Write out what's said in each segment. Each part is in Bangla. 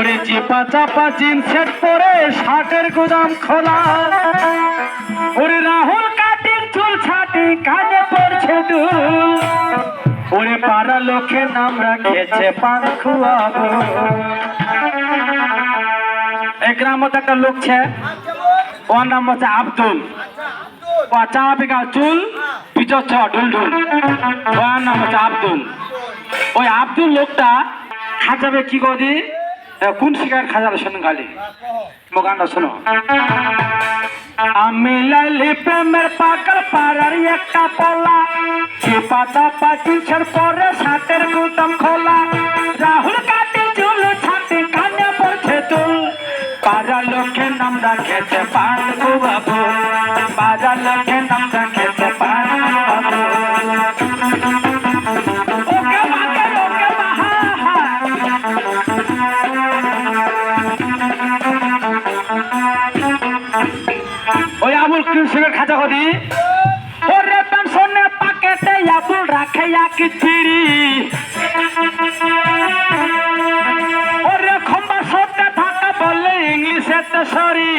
ওরে চিপা চাপা জিন সেট পরে শার্টের গুদাম খোলা। ওরে রাহুল কাটির চুল ছাটি কানে পড়ছে দুল। ওরে পাড়া লোকের নাম রাখেছে পান খুয়াবো। এই গ্রামত একটা লোক ছে, ওর নাম হচ্ছে আব্দুল। চা বিঘা চুল পিছর ছ, ঢুল ঢুল। ওর নাম হচ্ছে আব্দুল। ওই আব্দুল লোকটা খাজাবে কি কদি কোন শিকার খাজাবে শোনেন খালি মোগানটা শোনো আমি লাইলি প্রেমের পাগল পাড়ার একটা পলা চিপা পরে গুদাম খোলা রাহুল কাটে চুল ছাতে কানে পড়ছে লোকে নাম রাখেছে পান বাবু পাড়া লোকে নাম রাখেছে রাখে ওরে খম্বা সত্যে থাকা বললে ইংলিশেতে সরি।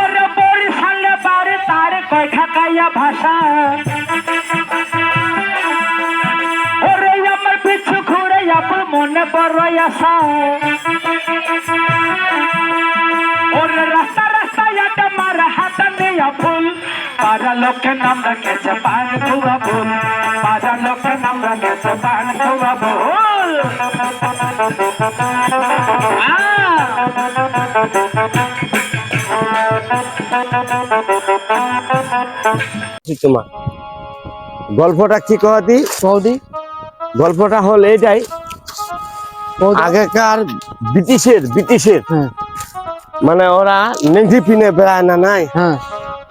ওরে বড়ি বাড়ি, তার কয় খাকাইয়া ভাষা। ওরে আমার পিছু ঘুরে আবুল মনে বড় আশা। ওরে রাস্তা রাস্তা একটা মার হাত নিয়া ফুল নাম রাখেছে পান নাম রাখেছে পান ধুয়া ফুল তোমার গল্পটা কি কহতি বৌদি গল্পটা হল এইটাই বৌদি আগেকার ব্রিটিশের ব্রিটিশের মানে ওরা নেংটি পিনে বেড়ায় না নাই হ্যাঁ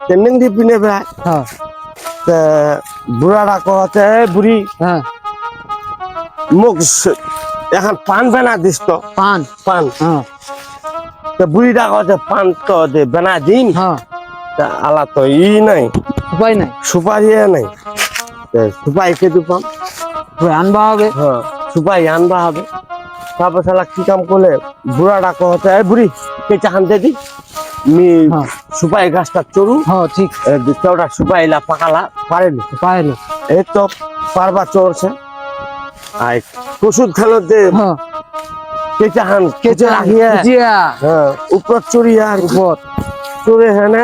তে নেংটি পিনে বেড়ায় হ্যাঁ। তে বুড়ারা কহতে "এ বুড়ি হ্যাঁ। মুখ এখন পান বেনা দিস তো। পান। পান। হ্যাঁ। তে বুড়িটা কহতে পান তো দে বেনা দিন। হ্যাঁ। তা আলা তো ই নাই। উপায় নাই। সুপারি নাই। তে সুপারি কে দুপাম তুই আনবা হবে। হ্যাঁ সুপারি আনবা হবে। তারপর শালা কি কাম করলে? বুড়াটা কহতে "এ বুড়ি কে চাহানতে দি মি সুপারি গাছটা চড়ু। হ্যাঁ ঠিক। কেউটা সুপাইলা পাকালা পারেনি। পাইলো এই তো পারবা চড়ছে। আর ওষুধ খেলো দে। হ্যাঁ। কেচে হান কেচে রাখিয়ে হ্যাঁ উপর আর উপর। চড়ে হেনে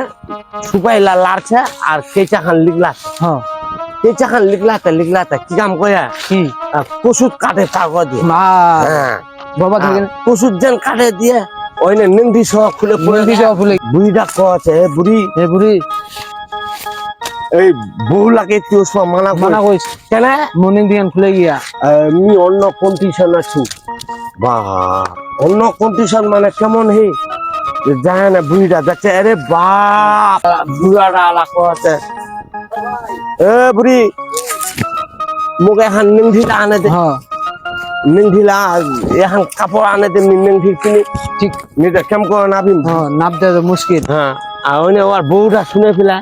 সুপাইলা লাড়ছে আর কেচা খান লিখলাছে হ্যাঁ। কেচা খান লিখলাতে লিখলাতে কি কাম কয়া কি? কষুদ কাটে কাগজ দিয়ে। হ্যাঁ। বাবা কষুদ যেন কাটে দিয়ে ওইনে নিন্দি সহ খুলে পড়ে বলবি যাও ফুলে বুড়িটা কছে "এ বুড়ি। এ বুড়ি। এই বউ লাগে তুই সব মানা মানা কইস কেন? মর্নিং দিয়ান খুলে গিয়া। আমি অন্য কন্ডিশন আছি। বা অন্য কন্ডিশন মানে কেমন হে? যায় না বুড়িটা দেখছে আরে বাপ! বুড়াটা আলাকো আছে এ বুড়ি মোক এখন নিংঢিলা আনে দে। হ্যাঁ। নিংঢিলা এখন কাপড় আনে দে নিংঢি কিনি। ঠিক নিজে কেম করে হ্যাঁ নাপ মুশকিল। হ্যাঁ আর ওইনে ওর বউটা শুনে ফেলা।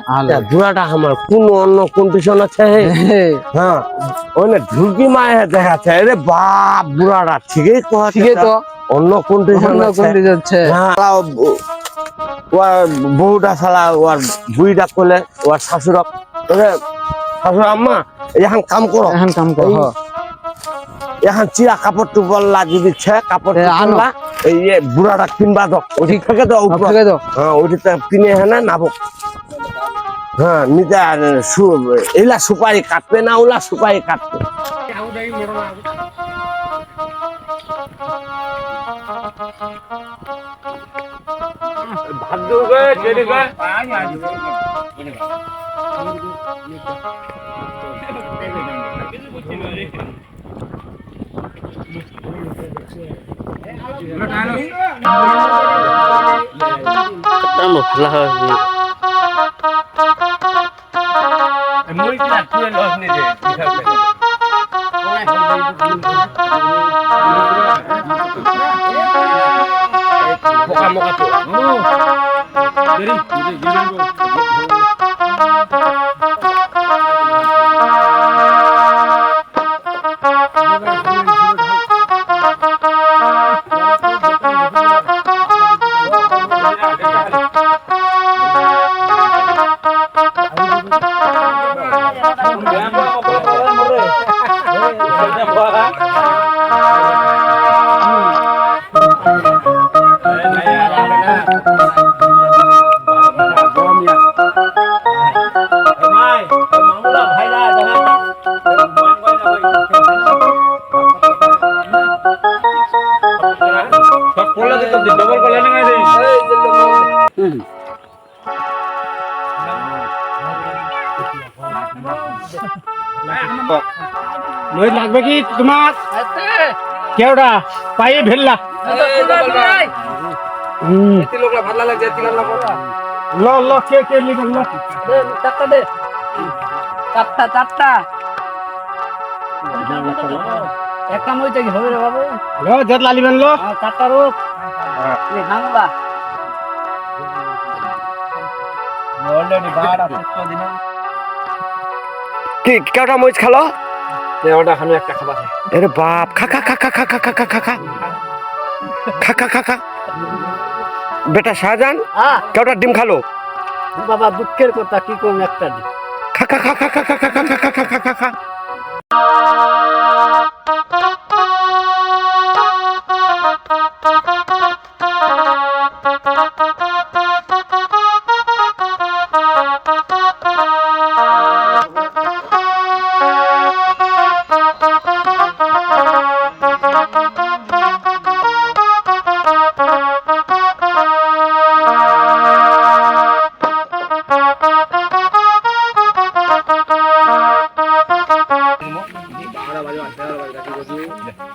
আমার কোন অন্য কন্ডিশন আছে হ্যাঁ ঢুকি মায়ে দেখাচ্ছে আরে বাপ বুড়াটা ঠিকই ঠিকই তো। অন্য কন্ডিশন আছে। হ্যাঁ, ও- ওর বউটা শালা ওর বুড়িটা করলে ওর শাশুড়ক শাশুড় আম্মা এখন কাম করো। এখন কাম কর। এখন চিরা কাপড় টুপল্লা যদি ছে কাপড় আনলা এই বুড়াটা কিনবা দো ওদিক থেকে দাও হ্যাঁ, থেকে দাও। হ্যাঁ ওইটা কিনে হ্যাঁ না নাবো। হ্যাঁ নিতে এলা সুপারি কাটবে না ওলা সুপারি কাটবে। ভাগ্য চলে Estamos flojos. Es muy gratuito los niños. Poca moca tu. No. Jadi, jadi, jadi. লই লাগবে কি তোমার? কেওড়া? পায়ে ভেললা। ল ল, কে কে লিবেন ল। চারটা দে চারটা চারটা একটা মইতে কি হবে রে বাবু ল যেতলা লিবেন ল। চারটা রোগ নামবা অলরেডি বার আছে দিন কি কেউটা মরিচ খালো ওটা খানো একটা খাবার আরে বাপ খা খা খা খা খা খা খা খা খা খা খা খা খা খা বেটা শাহজাহান হ্যাঁ কেউটা ডিম খালো বাবা দুঃখের কথা কি করুন একটা দিন খা খা খা খা খা খা খা খা খা খা খা খা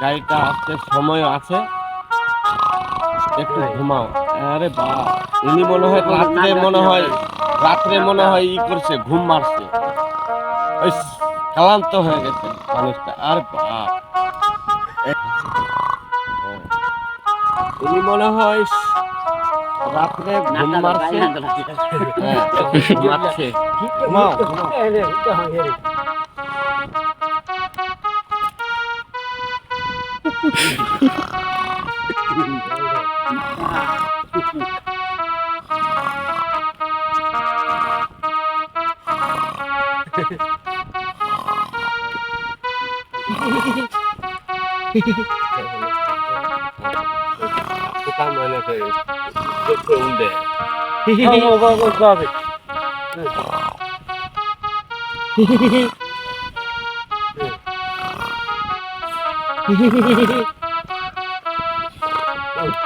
গাড়িটা আসতে সময় আছে। একটু ঘুমাও। আরে বাবা ইনি মনে হয় রাত্রে মনে হয় রাত্রে মনে হয় ই করছে ঘুম মারছে। ওই ক্লান্ত হয়ে গেছে মানুষটা। আর বাপ ইনি মনে হয় রাত্রে ঘুম মারছে। হ্যাঁ, মারছে। ঘুমাও મને કહ્યું ઊંડે Hehehehe